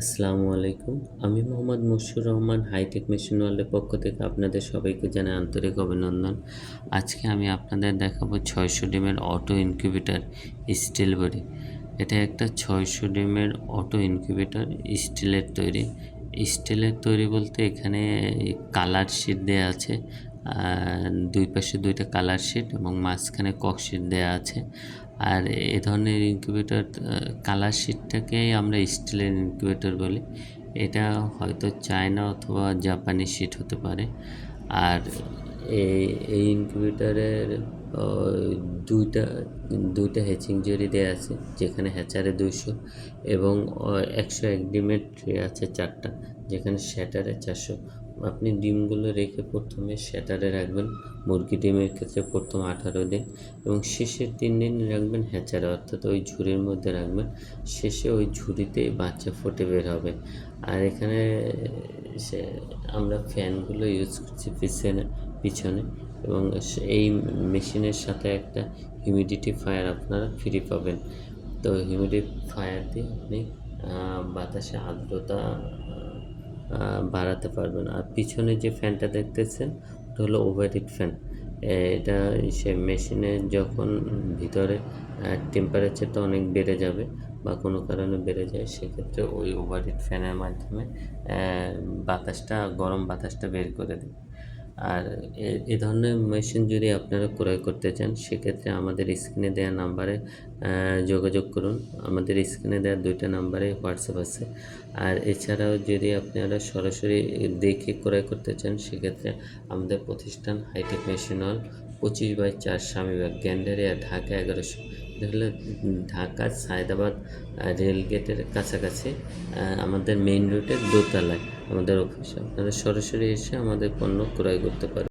আসসালামু আলাইকুম। আমি মোহাম্মদ মশিউর রহমান, হাইটেক মেশিন ওয়ার্ল্ডের পক্ষ থেকে আপনাদের সবাইকে জানাই আন্তরিক অভিনন্দন। আজকে আমি আপনাদের দেখাবো ছয়শো ডিমের অটো ইনকিউবেটার স্টিল বডি। এটা একটা ছয়শো ডিমের অটো ইনকিউবেটার স্টিলের তৈরি। স্টিলের তৈরি বলতে এখানে কালার শিট দেওয়া আছে। দুই পাশে দুইটা কালার শিট এবং মাঝখানে কক দেওয়া আছে। আর এ ধরনের ইনকিউবেটর কালার শিটটাকেই আমরা স্টিলের ইনকিউবেটর বলি। এটা হয়তো চায়না অথবা জাপানি শিট হতে পারে। আর এই এই ইনকিউবেটরের দুইটা দুইটা হ্যাচিং জরি দেওয়া আছে, যেখানে হ্যাচারে দুইশো এবং একশো এক ডিমের ট্রে আছে চারটা, যেখানে শ্যাটারে চারশো। আপনি ডিমগুলো রেখে প্রথমে স্যাটারে রাখবেন। মুরগি ডিমের ক্ষেত্রে প্রথম আঠারো দিন এবং শেষের তিন দিন রাখবেন হ্যাচারে অর্থাৎ ওই ঝুড়ির মধ্যে রাখবেন। শেষে ওই ঝুড়িতেই বাচ্চা ফুটে বের হবে। আর এখানে সে আমরা ফ্যানগুলো ইউজ করছি পিছনে পিছনে এবং এই মেশিনের সাথে একটা হিউমিডিটি ফায়ার আপনারা ফ্রি পাবেন। তো হিউমিডিটি ফায়ার দিয়ে আপনি বাতাসে আর্দ্রতা বাড়াতে পারবেন। আর পিছনে যে ফ্যানটা দেখতেছেন, ওটা হলো ওভারহিট ফ্যান এটা সে মেশিনে যখন ভিতরে টেম্পারেচারটা অনেক বেড়ে যাবে বা কোনো কারণে বেড়ে যায়, সেক্ষেত্রে ওই ওভারহিট ফ্যানের মাধ্যমে বাতাসটা, গরম বাতাসটা বের করে দেবে আর এ ধরনের মেশিন যদি আপনারা ক্রয় করতে চান, সেক্ষেত্রে আমাদের স্ক্রিনে দেওয়া নাম্বারে যোগাযোগ করুন। আমাদের স্ক্রিনে দেওয়া দুইটা নাম্বারে হোয়াটসঅ্যাপ আছে। আর এছাড়াও যদি আপনারা সরাসরি দেখে ক্রয় করতে চান, সেক্ষেত্রে আমাদের প্রতিষ্ঠান হাইটেক মেশিন হল পঁচিশ বাই চার স্বামীবাগ গ্যান্ডারিয়া ঢাকা, এগারোশো। হলো ঢাকার সায়দাবাদ রেলগেটের কাছাকাছি আমাদের মেইন রুটের দোতলায় আমাদের অফিস আপনারা সরাসরি এসে আমাদের পণ্য ক্রয় করতে পারেন